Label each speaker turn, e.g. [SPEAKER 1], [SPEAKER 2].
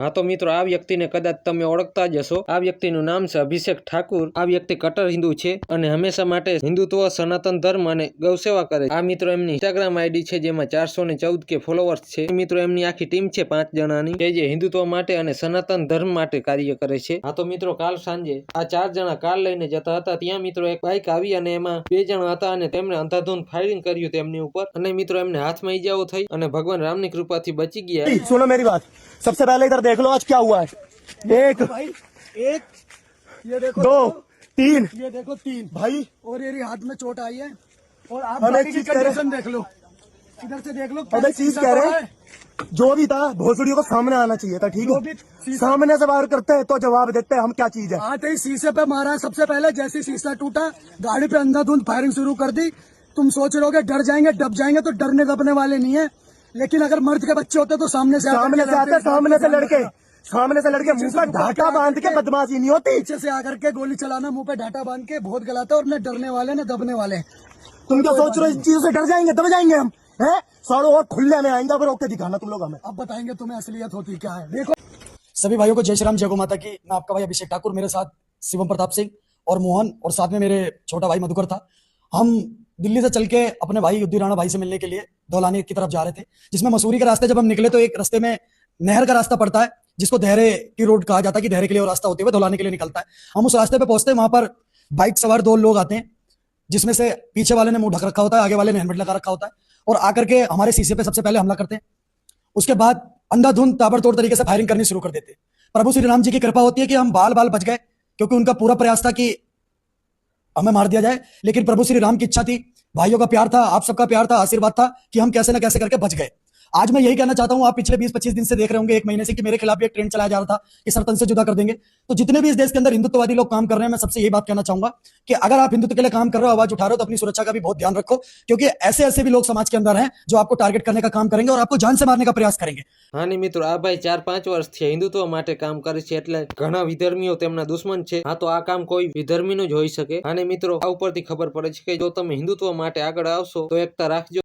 [SPEAKER 1] હા, તો મિત્રો, આ વ્યક્તિને કદાચ તમે ઓળખતા જ હશો. આ વ્યક્તિનું નામ છે અભિષેક ઠાકુર. આ વ્યક્તિ કટર હિન્દુ છે અને હંમેશા માટે હિન્દુત્વ, સનાતન ધર્મ અને ગૌસેવા કરે આ મિત્રો, એમની ઇન્સ્ટાગ્રામ આઈડી છે, જેમાં ચારસો ને ચૌદ કે ફોલોવર્સ છે. મિત્રો, એમની આખી ટીમ છે પાંચ જણાની, કે જે હિન્દુત્વ માટે અને સનાતન ધર્મ માટે કાર્ય કરે છે. હા, તો મિત્રો, કાલ સાંજે આ ચાર જણા કાર લઈને જતા હતા. ત્યાં મિત્રો, એક બાઇક આવી અને એમાં બે જણા હતા અને તેમણે અંધાધૂન ફાયરિંગ કર્યું તેમની ઉપર. અને મિત્રો, એમને હાથમાં ઈજાઓ થઈ અને ભગવાન રામની કૃપાથી બચી ગયા.
[SPEAKER 2] સુનો મેરી વાત. સબસે પહેલા ઇધર देख लो आज क्या हुआ है। एक
[SPEAKER 3] भाई एक ये देखो
[SPEAKER 2] दो तीन।
[SPEAKER 3] ये देखो तीन।
[SPEAKER 2] भाई।
[SPEAKER 3] और ये हाथ में चोट आई है। और आप
[SPEAKER 2] हम
[SPEAKER 3] की
[SPEAKER 2] चीज़ कह रहे-
[SPEAKER 3] कंडीशन देख लो। इधर से देख लो
[SPEAKER 2] अब चीज़ कह रहे हैं। जो भी था भोसड़ियों को सामने आना चाहिए था ठीक है? सामने से बाहर करते हैं तो जवाब देते हैं हम क्या चीज़ है?
[SPEAKER 3] आते ही शीशे पे मारा सबसे पहले जैसे शीशा टूटा गाड़ी पे अंधाधुंध फायरिंग शुरू कर दी। तुम सोच रहे हो डर जाएँगे डब जाएँगे तो डरने दबने वाले नहीं है। लेकिन अगर मर्द के बच्चे होते तो सामने से
[SPEAKER 2] सामने से आते सामने से लड़के सामने से लड़के मुँह पर ढाका बाँध के बदमाशी नहीं होती।
[SPEAKER 3] पीछे से आकर के गोली चलाना मुँह पे ढाटा बाँध के बहुत गलत है और न डरने वाले न दबने वाले
[SPEAKER 2] तुम क्या सोच रहे हो इन चीज़ों से डर जाएँगे दब जाएँगे हम हैं? सालों और खुले में आएँगे अब रोक के दिखाना तुम लोग हमें।
[SPEAKER 3] अब बताएँगे तुम्हें असलियत होती क्या है। देखो।
[SPEAKER 4] सभी भाइयों को जय श्री राम जय गो माता की। मैं आपका भाई अभिषेक ठाकुर मेरे साथ शिवम प्रताप सिंह और मोहन और साथ में मेरे छोटा भाई मधुकर था। हम दिल्ली से चल के अपने भाई युद्धि राणा भाई से मिलने के लिए धौलानी की तरफ़ जा रहे थे, जिसमें मसूरी के रास्ते जब हम निकले तो एक रास्ते में नहर का रास्ता पड़ता है, जिसको धैर्य की रोड कहा जाता है कि धैर्य के लिए रास्ता होते हुए धौलानी के लिए निकलता है। हम उस रास्ते पे पहुँचते हैं, वहाँ पर बाइक सवार दो लोग आते हैं, जिसमें से पीछे वाले ने मुँह ढक रखा होता है, आगे वाले ने हेलमेट लगा रखा होता है, और आकर के हमारे शीशे पे सबसे पहले हमला करते हैं। उसके बाद अंधाधुंध ताबड़तोड़ तरीके से फायरिंग करनी शुरू कर देते प्रभु श्री राम जी की कृपा होती है कि हम बाल बाल बच गए, क्योंकि उनका पूरा प्रयास था कि हमें मार दिया जाए। लेकिन प्रभु श्री राम की इच्छा थी। भाइयों का प्यार था, आप सबका प्यार था, आशीर्वाद था कि हम कैसे ना कैसे करके बच गए। आज मैं यही कहना चाहता हूं आप पिछले 20-25 दिन से देख रहे होंगे एक महीने से कि मेरे खिलाफ भी एक ट्रेंड चलाया जा रहा था कि सरतन से जुदा कर देंगे तो जितने भी इस देश के अंदर हिंदुत्ववादी लोग काम कर रहे हैं मैं सबसे यही बात कहना चाहूंगा कि अगर आप हिंदुत्व के लिए काम कर रहे हो आवाज उठा रहे हो तो अपनी सुरक्षा का भी बहुत ध्यान रखो क्योंकि ऐसे ऐसे भी लोग समाज के अंदर हैं जो आपको टारगेट करने का काम करेंगे और आपको जान से मारने का प्रयास करेंगे
[SPEAKER 1] હા ને મિત્રો આ ભાઈ ચાર પાંચ વર્ષથી હિન્દુત્વ માટે કામ કરે છે એટલે ઘણા વિધર્મીઓ તેમના દુશ્મન છે હા તો આ કામ કોઈ વિધર્મીનું જ હોઈ શકે અને મિત્રો આ ઉપરથી ખબર પડે છે કે જો તમે હિન્દુત્વ માટે આગળ આવશો તો એકતા રાખજો